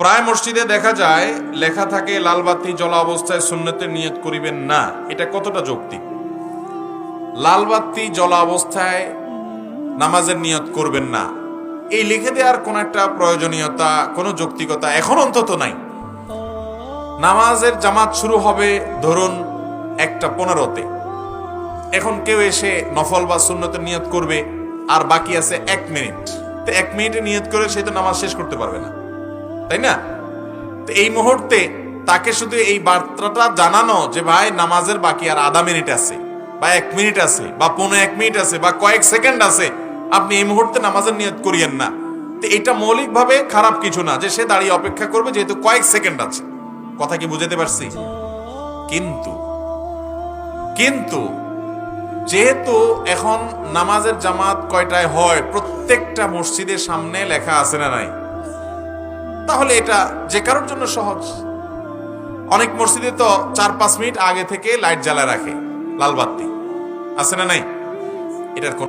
প্রায় মসজিদে দেখা যায়, লেখা থাকে লালবাতি জ্বলা অবস্থায় সুন্নতের নিয়ত করিবেন না। এটা কতটা যৌক্তিক? লালবাতি জ্বলা অবস্থায় নামাজের নিয়ত করবেন না। এই লিখে দেওয়ার কোন একটা প্রয়োজনীয়তা, কোনো যৌক্তিকতা এখন অন্তত নাই। নামাজের জামাত শুরু হবে ধরুন একটা পনেরোতে। এখন কেউ এসে নফল বা সুন্নতের নিয়ত করবে, আর বাকি আছে এক মিনিট। তো এক মিনিটে নিয়ত করে সে তো নামাজ শেষ করতে পারবে না। তাই না? তো এই মুহূর্তে তাকে শুধু এই বার্তাটা জানানো যে, ভাই, নামাজের বাকি আর আধা মিনিট আছে বা এক মিনিট আছে বা পনেরো এক মিনিট আছে বা কয়েক সেকেন্ড আছে, আপনি এই মুহূর্তে নামাজের নিয়ত করিয়েন না। তো এটা মৌলিকভাবে খারাপ কিছু না যে, সে দাঁড়িয়ে অপেক্ষা করবে যেহেতু কয়েক সেকেন্ড আছে। কথা কি বুঝাতে পারছি? কিন্তু কিন্তু যেহেতু এখন নামাজের জামাত কয়টায় হয়, প্রত্যেকটা মসজিদের সামনে লেখা আছে না নাই? তাহলে এটা যে কারোর জন্য সহজ। অনেক মসজিদে তো চার পাঁচ মিনিট আগে থেকে লাইট জ্বালা রাখে, লাল বাতি। আছে না নাই? এটার